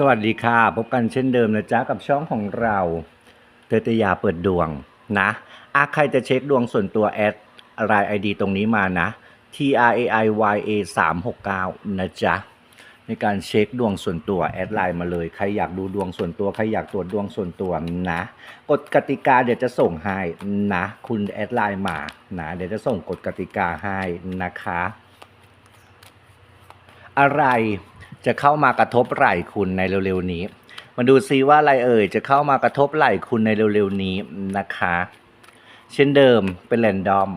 สวัสดีค่ะ พบกันเช่นเดิมนะจ๊ะกับช่องของเราเตตยาเปิดดวงนะอาใครจะเช็คดวงส่วนตัวแอดราย ID ตรงนี้มานะ T R A I Y A 3 6 9นะจ๊ะในการเช็คดวงส่วนตัวแอดไลน์มาเลย ใครอยากดูดวงส่วนตัว ใครอยากตรวจดวงส่วนตัวนะกฎกติกาเดี๋ยวจะส่งให้นะ คุณแอดไลน์มานะเดี๋ยวจะส่งกฎกติกาให้นะคะ อะไร จะเข้ามากระทบไหล่คุณในเร็วๆนี้ มาดูซิว่าอะไรเอ่ยจะเข้ามากระทบไหล่คุณในเร็วๆนี้นะคะ เช่นเดิมเป็นแรนดอม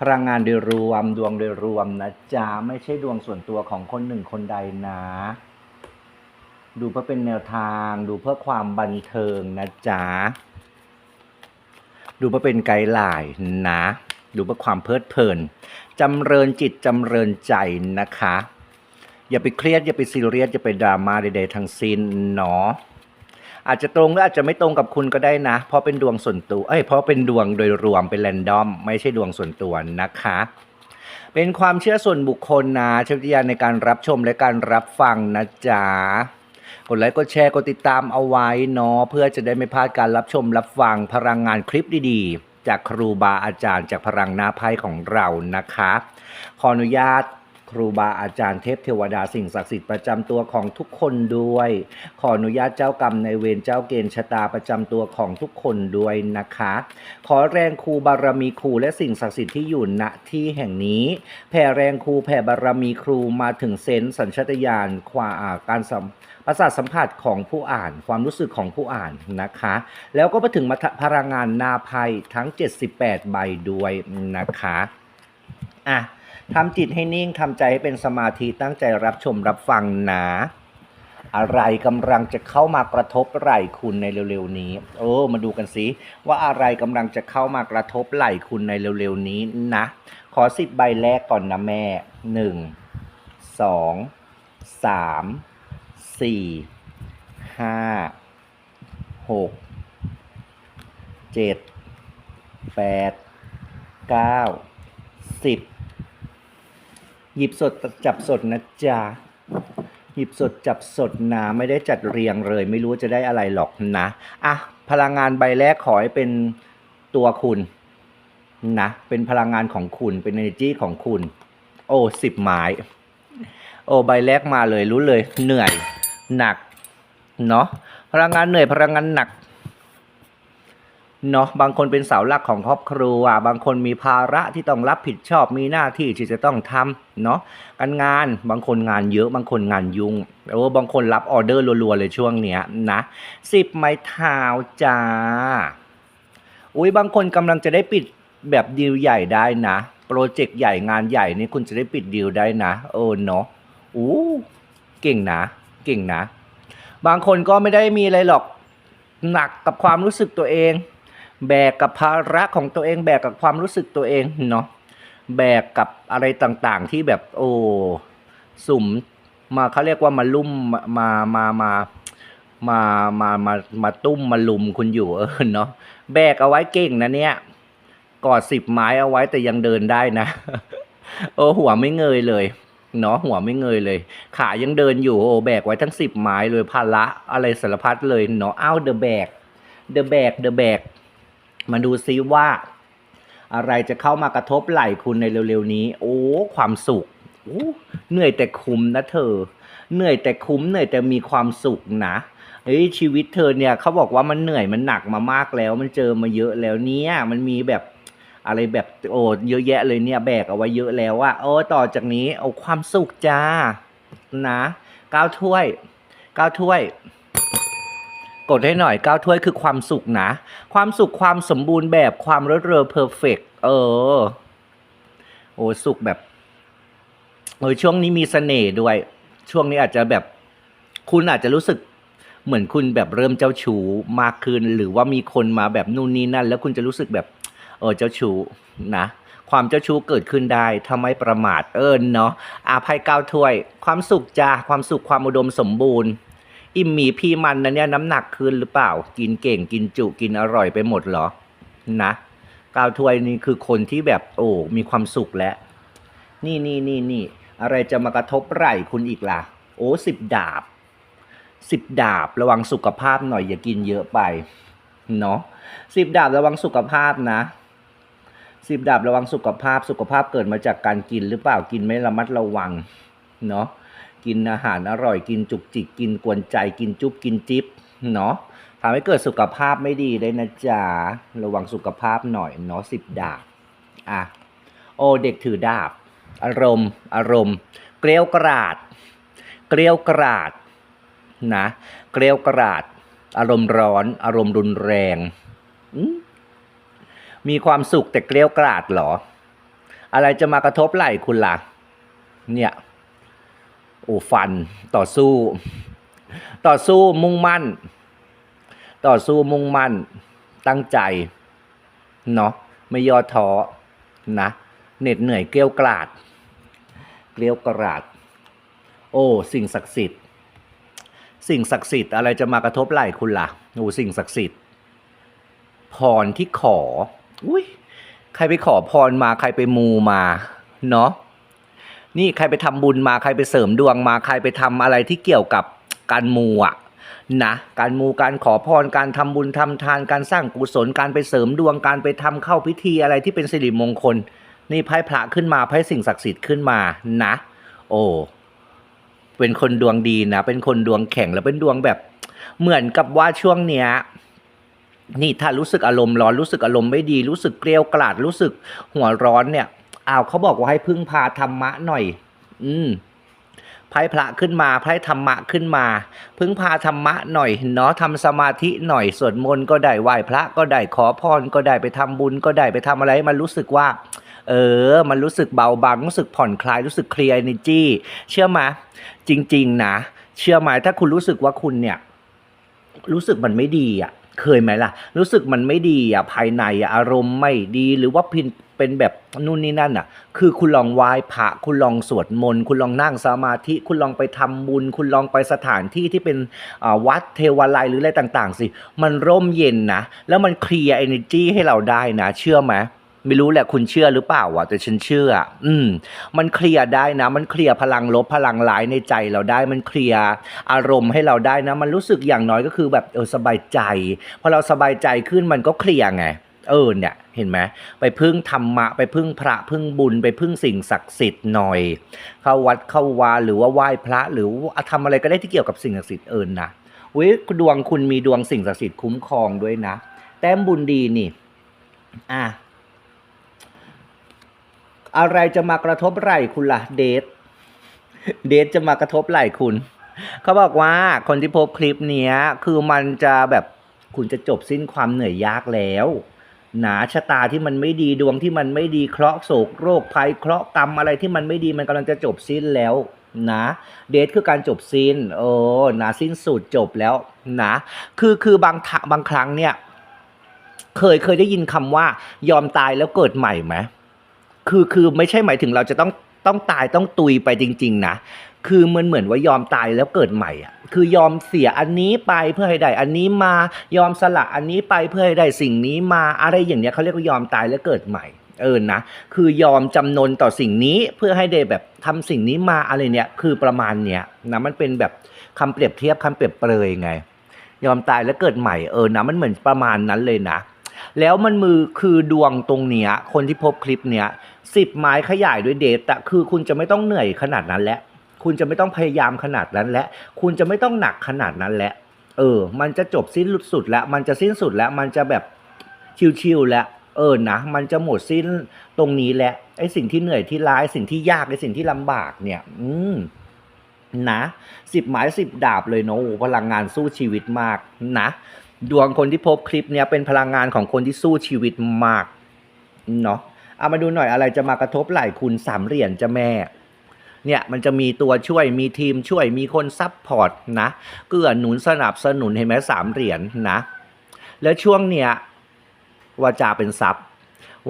พลังงานโดยรวมดวงโดยรวมนะจ๊ะไม่ใช่ดวงส่วนตัวของคนหนึ่งคนใดนะ ดูเพื่อเป็นแนวทาง ดูเพื่อความบันเทิงนะจ๊ะดูเพื่อเป็นไกด์ไลน์นะ ดูเพื่อความเพลิดเพลินจำเริญจิตจำเริญใจนะคะ อย่าไปเครียดอย่าไปซีเรียสอย่าไปดราม่าใดๆทั้งสิ้นเนาะอาจจะตรงหรืออาจจะไม่ตรงกับคุณก็ได้นะ เพราะเป็นดวงส่วนตัว เอ้ยเพราะเป็นดวงโดยรวมเป็นแรนดอม ไม่ใช่ดวงส่วนตัวนะคะ เป็นความเชื่อส่วนบุคคลนะช้วิทยาในการรับชมและการรับฟังนะจ๊ะกดไลค์กดแชร์กดติดตามเอาไว้เนาะเพื่อจะได้ไม่พลาดการรับชมรับฟังพลังงานคลิปดีๆ จากครูบาอาจารย์จากพลังหน้าไพ่ของเรานะคะ ขออนุญาต ครูบาอาจารย์เทพเทวดาสิ่งศักดิ์สิทธิ์ประจำตัวของทุกคนด้วย ขออนุญาตเจ้ากรรมในเวรเจ้าเกณฑ์ชะตาประจำตัวของทุกคนด้วยนะคะ ขอแรงครูบารมีครูและสิ่งศักดิ์สิทธิ์ที่อยู่ณที่แห่งนี้ แผ่แรงครูแผ่บารมีครูมาถึงเซนส์สัญชาตญาณความอ่าการสัมประสาทสัมผัสของผู้อ่านความรู้สึกของผู้อ่านนะคะ แล้วก็มาถึงมาพลังงานนาภัยทั้ง 78 ใบด้วยนะคะอะ ทำจิตให้นิ่งทำใจให้เป็นสมาธิตั้งใจรับชมรับฟังนะ อะไรกำลังจะเข้ามากระทบไหล่คุณในเร็วๆนี้ โอ้มาดูกันสิว่าอะไรกำลังจะเข้ามากระทบไหล่คุณในเร็วๆนี้นะ ขอสิบใบแรกก่อนนะแม่หนึ่งสองสามสี่ห้าหกเจ็ดแปดเก้าสิบ หยิบสดจับสดนะจ๊ะหยิบสดจับสดนะไม่ได้จัดเรียงเลย ไม่รู้จะได้อะไรหรอกนะอะพลังงานใบแรกขอให้เป็นตัวคุณนะเป็นพลังงานของคุณเป็น energy ของคุณ โอ้สิบไม้โอ้ใบแรกมาเลยรู้เลยเหนื่อยหนักเนาะพลังงานเหนื่อยพลังงานหนัก เนาะบางคนเป็นเสาหลักของครอบครัว บางคนมีภาระที่ต้องรับผิดชอบมีหน้าที่ที่จะต้องทำเนาะการงานบางคนงานเยอะบางคนงานยุ่งโอ้บางคนรับออเดอร์รัวๆเลยช่วงเนี้ยนะสิบไม้เท้าจ้าอุ้ยบางคนกำลังจะได้ปิดแบบดีลใหญ่ได้นะโปรเจกต์ใหญ่งานใหญ่นี่คุณจะได้ปิดดีลได้นะเออเนาะอู้เก่งนะ เก่งนะ บางคนก็ไม่ได้มีอะไรหรอกหนักกับความรู้สึกตัวเอง แบกกับภาระของตัวเองแบกกับความรู้สึกตัวเองเนาะแบกกับอะไรต่างๆ ที่แบบโอ้สุ่มมาเขาเรียกว่ามาลุ่มมามามามามามามาตุ้มมาลุมคุณอยู่เออเนาะแบกเอาไว้เก่งนะเนี่ยกอดสิบไม้เอาไว้แต่ยังเดินได้นะโอ้หัวไม่เงยเลยเนาะหัวไม่เงยเลย ขายังเดินอยู่โอ้แบกไว้ทั้งสิบไม้เลยภาระอะไรสารพัดเลยเนาะอ้าวเดอะแบกเดอะแบกเดอะแบก มาดูซิว่า อะไรจะเข้ามากระทบไหล่คุณในเร็วๆนี้ โอ้ ความสุขโอ้เหนื่อยแต่คุ้มนะเธอ เหนื่อยแต่คุ้มเหนื่อยแต่มีความสุขนะเฮ้ยชีวิตเธอเนี่ยเขาบอกว่ามันเหนื่อยมันหนักมามากแล้ว มันเจอมาเยอะแล้วเนี่ยมันมีแบบอะไรแบบโอ้เยอะแยะเลยเนี่ยแบกเอาไว้เยอะแล้วว่าโอ้ต่อจากนี้เอาความสุขจ้านะก้าวถ้วยก้าวถ้วย กดให้หน่อยก้าวถ้วยคือความสุขนะ ความสุขความสมบูรณ์แบบความรวดเร็วเพอร์เฟกเออ โอ้สุขแบบเออช่วงนี้มีเสน่ห์ด้วย ช่วงนี้อาจจะแบบ คุณอาจจะรู้สึกเหมือนคุณแบบเริ่มเจ้าชู้มากขึ้น หรือว่ามีคนมาแบบนู่นนี่นั่น แล้วคุณจะรู้สึกแบบ เออเจ้าชู้นะความเจ้าชู้เกิดขึ้นได้ถ้าไม่ประมาทเออเนาะอาภัยก้าวถ้วย ความสุขจ้าความสุขความอุดมสมบูรณ์ อิ่มหมีพี่มันนะเนี่ยน้ำหนักขึ้นหรือเปล่า กินเก่งกินจุกินอร่อยไปหมดเหรอ นะกาวถวยนี่คือคนที่แบบโอ้มีความสุขแล้วนี่นี่นี่นี่อะไรจะมากระทบไหล่คุณอีกล่ะ โอ้สิบดาบสิบดาบระวังสุขภาพหน่อยอย่ากินเยอะไปเนาะสิบดาบระวังสุขภาพนะสิบดาบระวังสุขภาพสุขภาพเกิดมาจากการกินหรือเปล่ากินไม่ระมัดระวังเนาะ กินอาหารอร่อยกินจุกจิกกินกวนใจกินจุ๊บกินจิ๊บเนาะทำให้เกิดสุขภาพไม่ดีได้นะจ๊ะระวังสุขภาพหน่อยเนาะสิบดาบอะโอเด็กถือดาบ อารมณ์ อารมณ์ เกลียวกราด เกลียวกราดนะเกลียวกราด อารมณ์ร้อน อารมณ์รุนแรง มีความสุขแต่เกลียวกราดเหรอ อะไรจะมากระทบไหล่คุณล่ะ เนี่ย โอ้ฟันต่อสู้ ต่อสู้มุ่งมั่น ต่อสู้มุ่งมั่น ตั้งใจเนาะไม่ย่อท้อนะเหน็ดเหนื่อยเกลียวกราด เกลียวกราด โอ้ สิ่งศักดิ์สิทธิ์ สิ่งศักดิ์สิทธิ์อะไรจะมากระทบไหล่คุณล่ะโอ้สิ่งศักดิ์สิทธิ์ พรที่ขอ อุ้ยใครไปขอพรมาใครไปมูมา เนาะ นี่ใครไปทำบุญมาใครไปเสริมดวงมาใครไปทำอะไรที่เกี่ยวกับการมูอะนะการมูการขอพรการทำบุญทำทานการสร้างกุศลการไปเสริมดวงการไปทำเข้าพิธีอะไรที่เป็นสิริมงคล นี่ไพ่พระขึ้นมาไพ่สิ่งศักดิ์สิทธิ์ขึ้นมานะ โอ้เป็นคนดวงดีนะ เป็นคนดวงแข็งแล้วเป็นดวงแบบ เหมือนกับว่าช่วงเนี้ยนี่ถ้ารู้สึกอารมณ์ร้อนรู้สึกอารมณ์ไม่ดีรู้สึกเกลียวกราดรู้สึกหัวร้อนเนี่ย อ้าวเขาบอกว่าให้พึ่งพาธรรมะหน่อย อืมไพ่พระขึ้นมาไพ่ธรรมะขึ้นมา พึ่งพาธรรมะหน่อยเนาะทำสมาธิหน่อยสวดมนต์ก็ได้ไหว้พระก็ได้ขอพรก็ได้ไปทำบุญก็ได้ไปทำอะไรมันรู้สึกว่า เออ มันรู้สึกเบาบางรู้สึกผ่อนคลายรู้สึกเคลียร์ energy เชื่อไหมจริง ๆ นะ เชื่อไหมถ้าคุณรู้สึกว่าคุณเนี่ย รู้สึกมันไม่ดีอะ เคยไหมล่ะ รู้สึกมันไม่ดีอะภายในอะอารมณ์ไม่ดีหรือว่าพินเป็นแบบนู่นนี่นั่นอะ คือคุณลองไหว้พระคุณลองสวดมนต์คุณลองนั่งสมาธิ คุณลองไปทำบุญ คุณลองไปสถานที่ที่เป็นวัดเทวาลัยหรืออะไรต่าง ๆ สิ มันร่มเย็นนะ แล้วมันเคลียร์เอเนจีให้เราได้นะ เชื่อไหม ไม่รู้แหละคุณเชื่อหรือเปล่าอะแต่ฉันเชื่อ อืม มันเคลียร์ได้นะ มันเคลียร์พลังลบพลังร้ายในใจเราได้มันเคลียร์อารมณ์ให้เราได้นะ มันรู้สึกอย่างน้อยก็คือแบบเออสบายใจพอเราสบายใจขึ้นมันก็เคลียร์ไงเออเนี่ยเห็นไหมไปพึ่งธรรมะ ไปพึ่งพระพึ่งบุญไปพึ่งสิ่งศักดิ์สิทธิ์หน่อย เข้าวัดเข้าวาหรือว่าไหว้พระ หรือว่าทำอะไรก็ได้ที่เกี่ยวกับสิ่งศักดิ์สิทธิ์เอิญนะเว้ยดวงคุณมีดวงสิ่งศักดิ์สิทธิ์คุ้มครองด้วยนะ แต้มบุญดีนี่ อะ อะไรจะมากระทบไหล่คุณล่ะ เดท เดทจะมากระทบไหล่คุณ เขาบอกว่าคนที่พบคลิปเนี้ยคือมันจะแบบคุณจะจบสิ้นความเหนื่อยยากแล้วหนาชะตาที่มันไม่ดีดวงที่มันไม่ดีเคราะห์โศกโรคภัยเคราะห์กรรมอะไรที่มันไม่ดีมันกำลังจะจบสิ้นแล้วนะเดทคือการจบสิ้นโอ้นะสิ้นสุดจบแล้วนะคือคือบางทะบางครั้งเนี่ย เคยเคยได้ยินคำว่ายอมตายแล้วเกิดใหม่ไหม คือคือไม่ใช่หมายถึงเราจะต้องต้องตายต้องตุยไปจริง ๆ นะ คือมันเหมือนว่ายอมตายแล้วเกิดใหม่อะ คือยอมเสียอันนี้ไปเพื่อให้ได้อันนี้มา ยอมสละอันนี้ไปเพื่อให้ได้สิ่งนี้มา อะไรอย่างเนี้ยเขาเรียกว่ายอมตายแล้วเกิดใหม่ เออนะ คือยอมจำนนต่อสิ่งนี้เพื่อให้ได้แบบทำสิ่งนี้มาอะไรเนี้ยคือประมาณเนี้ยนะ มันเป็นแบบคำเปรียบเทียบคำเปรียบเปรยไง ยอมตายแล้วเกิดใหม่ เออนะ มันเหมือนประมาณนั้นเลยนะ แล้วมันมือคือดวงตรงเนี้ย คนที่พบคลิปเนี้ย สิบไม้ขยายด้วยเดทอะคือคุณจะไม่ต้องเหนื่อยขนาดนั้นแล้วคุณจะไม่ต้องพยายามขนาดนั้นและคุณจะไม่ต้องหนักขนาดนั้นแล้วเออ มันจะจบสิ้นสุดแล้วมันจะสิ้นสุดแล้ว มันจะแบบชิวๆแล้วเออนะ มันจะหมดสิ้นตรงนี้แหละไอ้สิ่งที่เหนื่อยที่ร้ายสิ่งที่ยากไอ้สิ่งที่ลำบากเนี่ย อืมนะสิบหมายสิบดาบเลยเนาะพลังงานสู้ชีวิตมากนะดวงคนที่พบคลิปเนี้ยเป็นพลังงานของคนที่สู้ชีวิตมากเนาะ เอามาดูหน่อยอะไรจะมากระทบไหล่คุณสามเหรียญจะแม่เนี่ยมันจะมีตัวช่วยมีทีมช่วยมีคนซับพอร์ตนะเกื้อหนุนสนับสนุนเห็นไหมสามเหรียญนะแล้วช่วงเนี้ยวาจาเป็นทรัพย์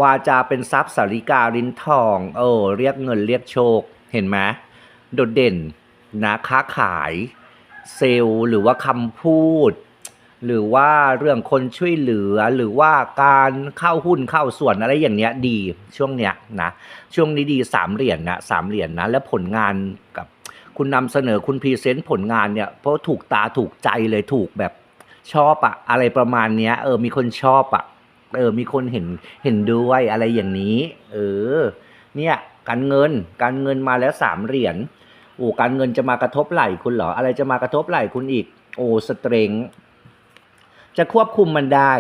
วาจาเป็นทรัพย์สาริกาลิ้นทองเออเรียกเงินเรียกโชคเห็นไหมโดดเด่นนะค้าขายเซลล์หรือว่าคำพูด หรือว่าเรื่องคนช่วยเหลือหรือว่าการเข้าหุ้นเข้าส่วนอะไรอย่างเนี้ยดีช่วงเนี้ยนะช่วงนี้ดีสามเหรียญนะสามเหรียญนะแล้วผลงานกับคุณนำเสนอคุณพรีเซนต์ผลงานเนี่ยเพราะถูกตาถูกใจเลยถูกแบบชอบอะอะไรประมาณเนี้ยเออมีคนชอบอะเออมีคนเห็นเห็นด้วยอะไรอย่างนี้ เออเนี่ยการเงินการเงินมาแล้วสามเหรียญโอ้การเงินจะมากระทบไหล่คุณเหรออะไรจะมากระทบไหล่คุณอีกโอ้สเตรง จะควบคุมมันได้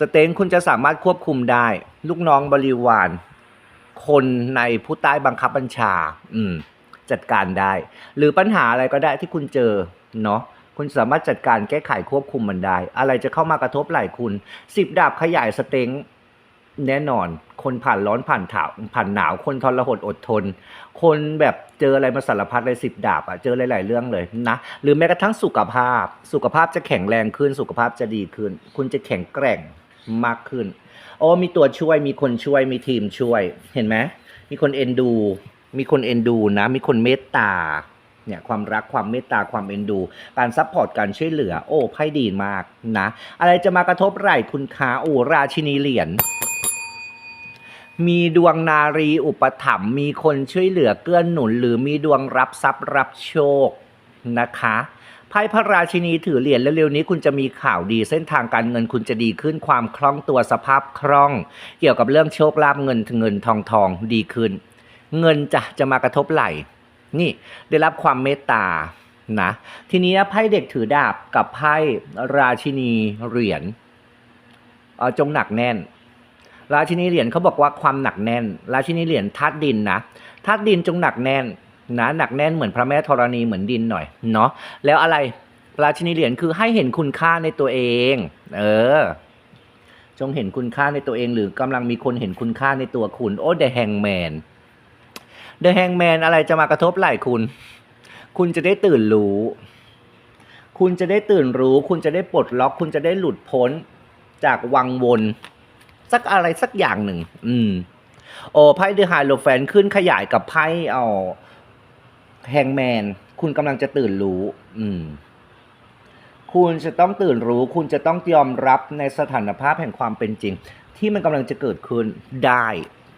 สเตงคุณจะสามารถควบคุมได้ ลูกน้องบริวาร คนในผู้ใต้บังคับบัญชา อืม จัดการได้ หรือปัญหาอะไรก็ได้ที่คุณเจอเนาะคุณสามารถจัดการแก้ไขควบคุมมันได้ อะไรจะเข้ามากระทบไหล่คุณสิบดาบขยายสเต็ง แน่นอน คนผ่านร้อนผ่านถาวผ่านหนาว คนทรหดอดทน คนแบบเจออะไรมาสารพัดเลยสิบดาบอะเจอหลาย ๆ เรื่องเลยนะ หรือแม้กระทั่งสุขภาพ สุขภาพจะแข็งแรงขึ้น สุขภาพจะดีขึ้น คุณจะแข็งแกร่งมากขึ้น โอ้มีตัวช่วย มีคนช่วย มีทีมช่วย เห็นไหมมีคนเอ็นดู มีคนเอ็นดูนะ มีคนเมตตา เนี่ยความรักความเมตตาความเอ็นดู การซัพพอร์ตการช่วยเหลือ โอ้ไพ่ดีมากนะ อะไรจะมากระทบไหล่คุณค้าโอ้ราชินีเหรียญ มีดวงนารีอุปถัมภ์มีคนช่วยเหลือเกื้อหนุน หรือมีดวงรับทรัพย์รับโชคนะคะไพ่พระราชินีถือเหรียญแล้วเร็วนี้คุณจะมีข่าวดีเส้นทางการเงินคุณจะดีขึ้นความคล่องตัวสภาพคล่อง เกี่ยวกับเรื่องโชคลาภเงินเงินทองทองดีขึ้น เงินจะจะมากระทบไหลนี่ได้รับความเมตตานะทีนี้ไพ่เด็กถือดาบกับไพ่ราชินีเหรียญเอ่อจงหนักแน่น ราชินีเหรียญเขาบอกว่าความหนักแน่น ราชินีเหรียญธาตุดินนะธาตุดินจงหนักแน่นนะหนักแน่นเหมือนพระแม่ธรณีเหมือนดินหน่อยเนาะแล้วอะไรราชินีเหรียญคือให้เห็นคุณค่าในตัวเอง เออ จงเห็นคุณค่าในตัวเอง หรือกำลังมีคนเห็นคุณค่าในตัวคุณ โอ้เดอะแฮงแมนเดอะแฮงแมนอะไรจะมากระทบไหล่คุณ คุณจะได้ตื่นรู้ คุณจะได้ตื่นรู้ คุณจะได้ปลดล็อก คุณจะได้หลุดพ้นจากวังวน สักอะไรสักอย่างหนึ่ง อืม โอ้ไพ่เดอะไฮโลแฟนขึ้นขยายกับไพ่เอาแฮงแมน คุณกำลังจะตื่นรู้ อืม คุณจะต้องตื่นรู้ คุณจะต้องยอมรับในสถานภาพแห่งความเป็นจริง ที่มันกำลังจะเกิดขึ้นได้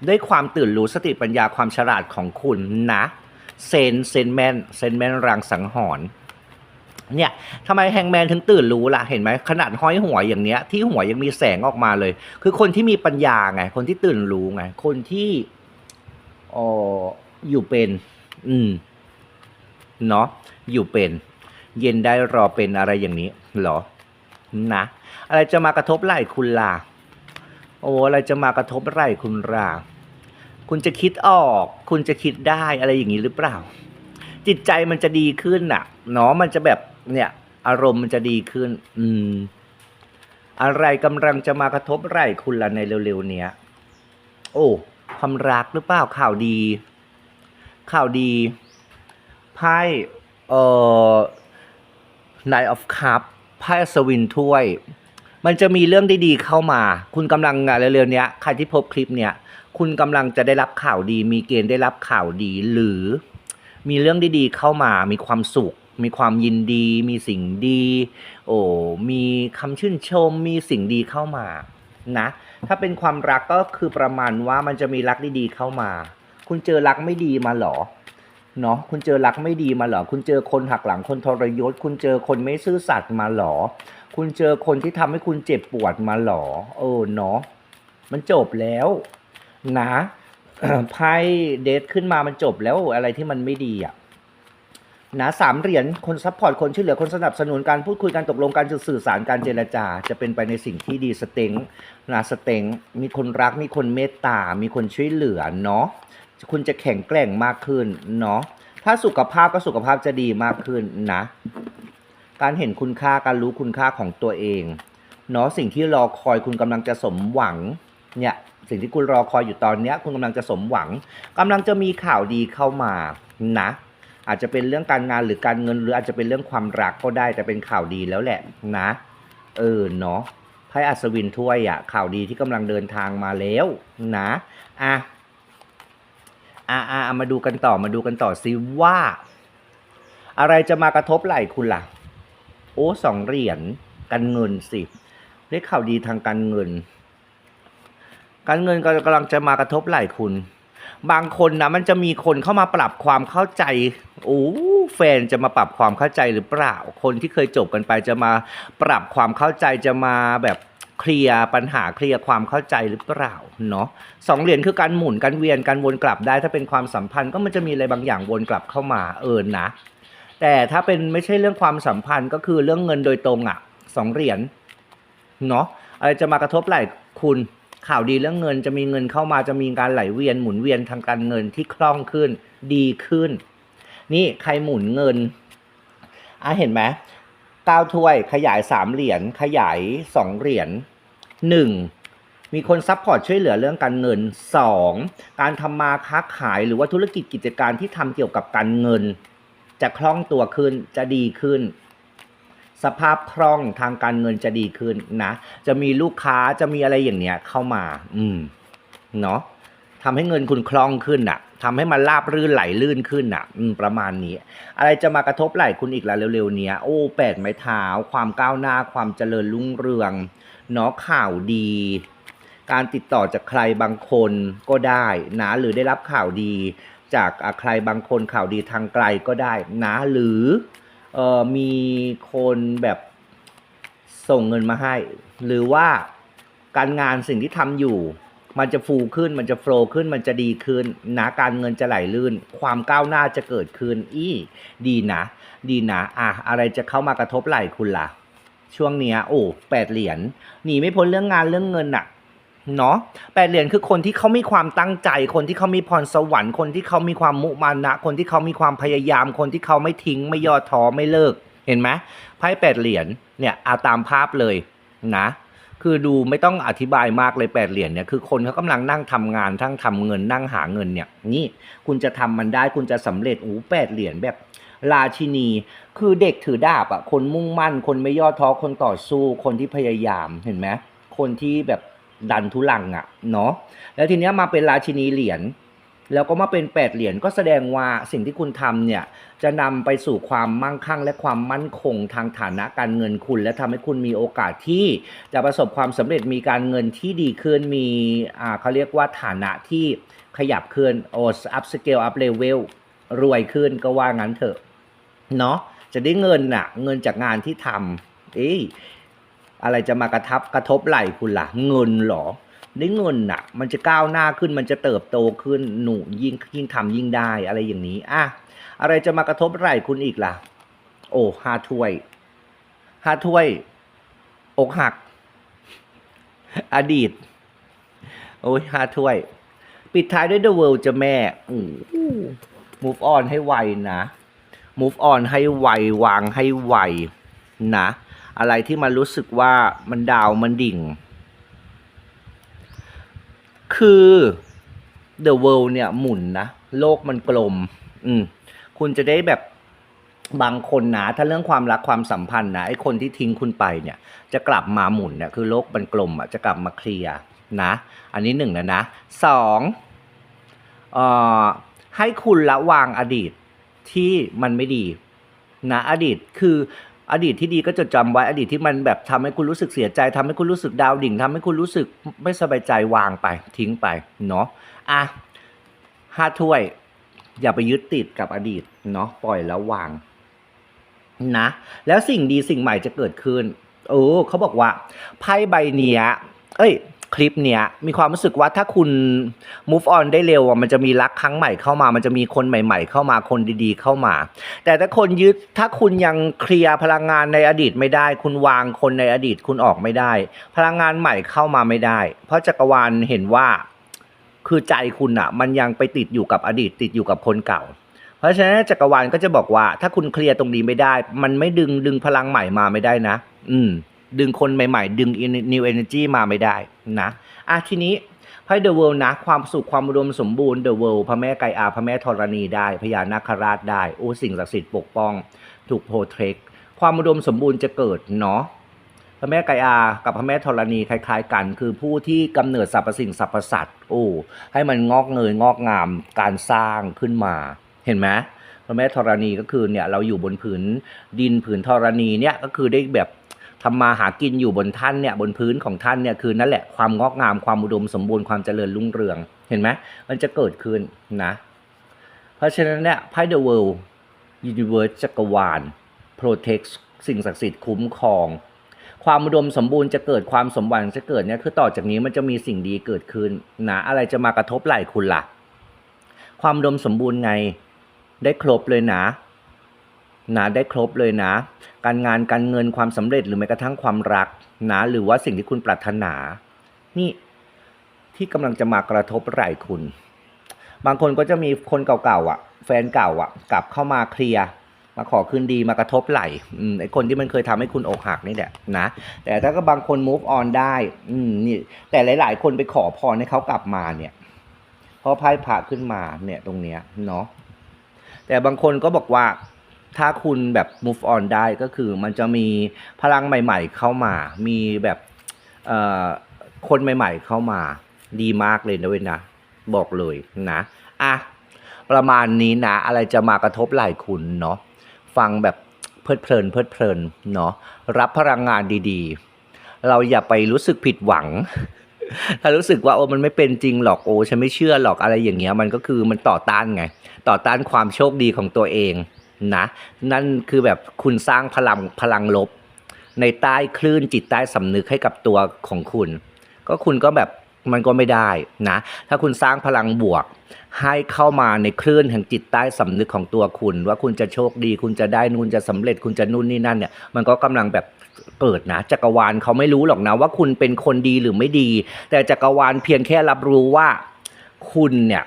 ด้วยความตื่นรู้สติปัญญาความฉลาดของคุณนะ เซนเซนแมนเซนแมนรังสังหรณ์ เนี่ยทำไมแฮงแมนถึงตื่นรู้ล่ะ เห็นไหมขนาดห้อยหัวอย่างเนี้ย ที่หัวยังมีแสงออกมาเลย คือคนที่มีปัญญาไง คนที่ตื่นรู้ไง คนที่อ๋ออยู่เป็น อืม เนาะอยู่เป็น เย็นได้รอเป็นอะไรอย่างนี้เหรอ นะ อะไรจะมากระทบไหล่คุณล่ะ โอ้อะไรจะมากระทบไหล่คุณล่ะ คุณจะคิดออก คุณจะคิดได้อะไรอย่างนี้หรือเปล่า จิตใจมันจะดีขึ้นน่ะ เนาะมันจะแบบ เนี่ย อารมณ์มันจะดีขึ้น อืม อะไรกำลังจะมากระทบไหล่คุณล่ะในเร็วๆเนี้ย โอ้ ความรักหรือเปล่าข่าวดี ข่าวดีไพ่เอ่อ Knight of Cup ไพ่สวินถ้วย มันจะมีเรื่องดีๆเข้ามา คุณกำลังงานเร็วๆเนี้ยใครที่พบคลิปเนี้ยคุณกำลังจะได้รับข่าวดี มีเกณฑ์ได้รับข่าวดีหรือมีเรื่องดีๆเข้ามามีความสุข มีความยินดี มีสิ่งดี โอ้มีคำชื่นชม มีสิ่งดีเข้ามานะ ถ้าเป็นความรักก็คือประมาณว่ามันจะมีรักดีๆเข้ามา คุณเจอรักไม่ดีมาหรอเนาะคุณเจอรักไม่ดีมาหรอ คุณเจอคนหักหลังคนทรยศ คุณเจอคนไม่ซื่อสัตย์มาหรอ คุณเจอคนที่ทำให้คุณเจ็บปวดมาหรอ เออเนาะมันจบแล้ว นะไพ่เดทขึ้นมามันจบแล้วอะไรที่มันไม่ดีอะ นะสามเหรียญคนซัพพอร์ตคนช่วยเหลือคนสนับสนุนการพูดคุยการตกลงการสื่อสารการเจรจา จะเป็นไปในสิ่งที่ดีสเต็งนะสเต็งมีคนรักมีคนเมตตา มีคนช่วยเหลือเนาะคุณจะแข็งแกร่งมากขึ้นเนาะถ้าสุขภาพก็สุขภาพจะดีมากขึ้นนะ การเห็นคุณค่าการรู้คุณค่าของตัวเองเนาะสิ่งที่รอคอยคุณกำลังจะสมหวังเนี่ยสิ่งที่คุณรอคอยอยู่ตอนเนี้ยคุณกำลังจะสมหวังกำลังจะมีข่าวดีเข้ามานะ อาจจะเป็นเรื่องการงานหรือการเงินหรืออาจจะเป็นเรื่องความรักก็ได้แต่เป็นข่าวดีแล้วแหละนะ เออเนาะไพ่อัศวินถ้วยอะข่าวดีที่กำลังเดินทางมาแล้วนะอะอะอะมาดูกันต่อมาดูกันต่อซิว่า อะไรจะมากระทบไหล่คุณล่ะ โอ้สองเหรียญการเงินสิได้ข่าวดีทางการเงิน การเงินก็กำลังจะมากระทบไหล่คุณ บางคนนะมันจะมีคนเข้ามาปรับความเข้าใจโอ้แฟนจะมาปรับความเข้าใจหรือเปล่า คนที่เคยจบกันไปจะมาปรับความเข้าใจจะมาแบบเคลียร์ปัญหาเคลียร์ความเข้าใจหรือเปล่าเนาะสองเหรียญคือการหมุนการเวียนการวนกลับได้ ถ้าเป็นความสัมพันธ์ก็มันจะมีอะไรบางอย่างวนกลับเข้ามาเออนะ แต่ถ้าเป็นไม่ใช่เรื่องความสัมพันธ์ก็คือเรื่องเงินโดยตรงอะ่ะสองเหรียญเนาะอะไรจะมากระทบไหล่คุณ ข่าวดีเรื่องเงินจะมีเงินเข้ามาจะมีการไหลเวียนหมุนเวียนทางการเงินที่คล่องขึ้นดีขึ้น นี่ใครหมุนเงินอะเห็นไหมเก้าถ้วยขยายสามเหรียญขยายสองเหรียญหนึ่งมีคนซัพพอร์ตช่วยเหลือเรื่องการเงินสองการทำมาค้าขายหรือว่าธุรกิจกิจการที่ทำเกี่ยวกับการเงิน จะคล่องตัวขึ้นจะดีขึ้น สภาพคล่องทางการเงินจะดีขึ้นนะ จะมีลูกค้าจะมีอะไรอย่างเนี้ยเข้ามา อืม เนาะทำให้เงินคุณคล่องขึ้นน่ะทำให้มันราบรื่นไหลลื่นขึ้นน่ะอืม ประมาณนี้ อะไรจะมากระทบไหล่คุณอีกละเร็วๆเนี้ย โอ้แปดไม้เท้า ความก้าวหน้า ความเจริญรุ่งเรือง เนาะข่าวดี การติดต่อจากใครบางคนก็ได้นะ หรือได้รับข่าวดี จากอะใครบางคนข่าวดีทางไกลก็ได้นะ หรือ ออมีคนแบบส่งเงินมาให้ หรือว่าการงานสิ่งที่ทำอยู่ มันจะฟูขึ้นมันจะโฟล์ขึ้นมันจะดีขึ้นนะการเงินจะไหลลื่น ความก้าวหน้าจะเกิดขึ้น อี้ดีนะ ดีนะอะอะไรจะเข้ามากระทบไหลคุณล่ะ ช่วงเนี้ยโอ้แปดเหรียญหนีไม่พ้นเรื่องงานเรื่องเงินน่ะ เนาะแปดเหรียญคือคนที่เขามีความตั้งใจ คนที่เขามีพรสวรรค์ คนที่เขามีความมุมานะ คนที่เขามีความพยายาม คนที่เขาไม่ทิ้งไม่ย่อท้อไม่เลิก เห็นไหมไพ่แปดเหรียญเนี่ยอาตามภาพเลยนะ คือดูไม่ต้องอธิบายมากเลยแปดเหรียญเนี่ยคือคนเขากำลังนั่งทำงานทั้งทำเงินนั่งหาเงินเนี่ยนี่คุณจะทำมันได้คุณจะสำเร็จโอ้แปดเหรียญแบบราชินี คือเด็กถือดาบอะคนมุ่งมั่น คนไม่ย่อท้อคนต่อสู้ คนที่พยายามเห็นไหมคนที่แบบ ดันทุลังอะเนาะแล้วทีเนี้ยมาเป็นราชินีเหรียญแล้วก็มาเป็นแปดเหรียญก็แสดงว่าสิ่งที่คุณทำเนี่ยจะนำไปสู่ความมั่งคั่ง และความมั่นคงทางฐานะการเงินคุณ และทำให้คุณมีโอกาสที่จะประสบความสำเร็จมีการเงินที่ดีขึ้นมีอ่าเขาเรียกว่าฐานะที่ขยับขึ้นโอ้อัพสเกลอัพเลเวลรวยขึ้นก็ว่างั้นเถอะเนาะจะได้เงินน่ะเงินจากงานที่ทำเอ้ย อะไรจะมากระทับกระทบไหล่คุณล่ะ เงินหรอได้เงินน่ะ มันจะก้าวหน้าขึ้นมันจะเติบโตขึ้นหนูยิ่งยิ่งทำยิ่งได้อะไรอย่างนี้อะอะไรจะมากระทบไหล่คุณอีกล่ะ โอ้ห้าถ้วยห้าถ้วย อกหัก อดีต โอ้ยห้าถ้วย ปิดท้ายด้วย The World จะแม่อู้หู move on ให้ไวนะ move on ให้ไววางให้ไวนะ อะไรที่มันรู้สึกว่ามันดาวมันดิ่ง คือ the world เนี่ยหมุนนะ โลกมันกลม อืม คุณจะได้แบบบางคนนะถ้าเรื่องความรักความสัมพันธ์นะไอ้คนที่ทิ้งคุณไปเนี่ย จะกลับมาหมุนเนี่ยคือโลกมันกลมอะจะกลับมาเคลียร์นะ อันนี้หนึ่งนะนะสองเอ่อให้คุณละวางอดีตที่มันไม่ดีนะอดีตคือ อดีตที่ดีก็จดจำไว้อดีตที่มันแบบทำให้คุณรู้สึกเสียใจทำให้คุณรู้สึกดาวดิ่งทำให้คุณรู้สึกไม่สบายใจวางไป ทิ้งไปเนาะอะห้าถ้วย อย่าไปยึดติดกับอดีตเนาะปล่อยแล้ววางนะ แล้วสิ่งดีสิ่งใหม่จะเกิดขึ้น โอ้เขาบอกว่าไพ่ใบเนี้ย เอ้ย คลิปเนี้ยมีความรู้สึกว่าถ้าคุณ move on ได้เร็วอะมันจะมีรักครั้งใหม่เข้ามา มันจะมีคนใหม่ ๆ เข้ามาคนดีๆ เข้ามา แต่ถ้าคนยึดถ้าคุณยังเคลียร์พลังงานในอดีตไม่ได้ คุณวางคนในอดีตคุณออกไม่ได้ พลังงานใหม่เข้ามาไม่ได้ เพราะจักรวาลเห็นว่า คือใจคุณอะ มันยังไปติดอยู่กับอดีต ติดอยู่กับคนเก่า เพราะฉะนั้นจักรวาลก็จะบอกว่า ถ้าคุณเคลียร์ตรงนี้ไม่ได้ มันไม่ดึงดึงพลังใหม่มาไม่ได้นะ อืม ดึงคนใหม่ๆ ดึง new energy มาไม่ได้นะอะทีนี้ไพ่ The World นะ ความสุขความอุดมสมบูรณ์ The World พระแม่ไกอาพระแม่ธรณีได้พญานาคราชได้ โอ้สิ่งศักดิ์สิทธิ์ปกป้อง ถูกโพเทคความอุดมสมบูรณ์จะเกิดเนาะพระแม่ไกอากับพระแม่ธรณีคล้าย ๆ กัน คือผู้ที่กำเนิดสรรพสิ่งสรรพสัตว์โอ้ให้มันงอกเงยงอกงามการสร้างขึ้นมา เห็นไหมพระแม่ธรณีก็คือเนี่ยเราอยู่บนผืนดินผืนธรณีเนี่ยก็คือได้แบบ ทำมาหากินอยู่บนท่านเนี่ยบนพื้นของท่านเนี่ยคือนั่นแหละความงอกงามความอุดมสมบูรณ์ความเจริญรุ่งเรือง เห็นไหมมันจะเกิดขึ้นนะ เพราะฉะนั้นเนี่ยไพ่ The World Universe จักรวาล Protect สิ่งศักดิ์สิทธิ์คุ้มครอง ความอุดมสมบูรณ์จะเกิดความสมหวังจะเกิดเนี่ยคือต่อจากนี้มันจะมีสิ่งดีเกิดขึ้นนะอะไรจะมากระทบไหล่คุณล่ะ ความอุดมสมบูรณ์ไงได้ครบเลยนะ นะได้ครบเลยนะ การงานการเงินความสำเร็จหรือแม้กระทั่งความรักนะหรือว่าสิ่งที่คุณปรารถนา นี่ที่กำลังจะมากระทบไหล่คุณ บางคนก็จะมีคนเก่าๆอะ แฟนเก่าอะ กลับเข้ามาเคลียร์มาขอคืนดีมากระทบไหล่อืมไอคนที่มันเคยทำให้คุณอกหักนี่แหละนะ แต่ถ้าก็บางคน move on ได้ อืมนี่แต่หลาย ๆ คนไปขอพรให้เขากลับมาเนี่ยพราะไพ่ผ่าขึ้นมาเนี่ยตรงเนี้ยเนาะแต่บางคนก็บอกว่า ถ้าคุณแบบ move on ได้ก็คือมันจะมีพลังใหม่ ๆ เข้ามา มีแบบคนใหม่ ๆ เข้ามา ดีมากเลยนะเว้ยนะ บอกเลยนะอะประมาณนี้นะ อะไรจะมากระทบไหล่คุณเนาะฟังแบบเพลิดเพลินเพลิดเพลินเนาะรับพลังงานดีๆ เราอย่าไปรู้สึกผิดหวัง ถ้ารู้สึกว่าโอ้มันไม่เป็นจริงหรอกโอ้ฉันไม่เชื่อหรอกอะไรอย่างเงี้ยมันก็คือมันต่อต้านไง ต่อต้านความโชคดีของตัวเอง นะนั่นคือแบบคุณสร้างพลังพลังลบ ในใต้คลื่นจิตใต้สำนึกให้กับตัวของคุณ ก็คุณก็แบบมันก็ไม่ได้นะ ถ้าคุณสร้างพลังบวก ให้เข้ามาในคลื่นแห่งจิตใต้สำนึกของตัวคุณ ว่าคุณจะโชคดี คุณจะได้คุณจะสำเร็จคุณจะนู่นนี่นั่นเนี่ย มันก็กำลังแบบเกิดนะ จักรวาลเขาไม่รู้หรอกนะ ว่าคุณเป็นคนดีหรือไม่ดี แต่จักรวาลเพียงแค่รับรู้ว่า คุณเนี่ย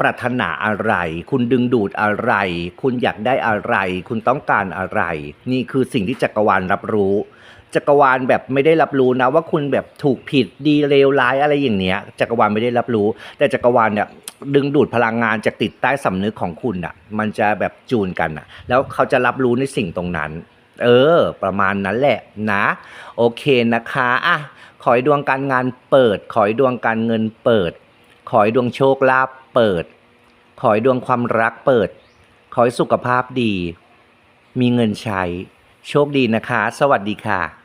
ปรารถนาอะไร คุณดึงดูดอะไร คุณอยากได้อะไร คุณต้องการอะไร นี่คือสิ่งที่จักรวาลรับรู้ จักรวาลแบบไม่ได้รับรู้นะว่าคุณแบบถูกผิดดีเลวร้ายอะไรอย่างเนี้ย จักรวาลไม่ได้รับรู้ แต่จักรวาลเนี่ยดึงดูดพลังงานจากติดใต้สำนึกของคุณอะ มันจะแบบจูนกันอะ แล้วเขาจะรับรู้ในสิ่งตรงนั้น เออ ประมาณนั้นแหละนะ โอเคนะคะอะขอให้ดวงการงานเปิด ขอให้ดวงการเงินเปิด ขอให้ดวงโชคลาภ เปิด ขอให้ดวงความรักเปิด ขอให้สุขภาพดี มีเงินใช้ โชคดีนะคะ สวัสดีค่ะ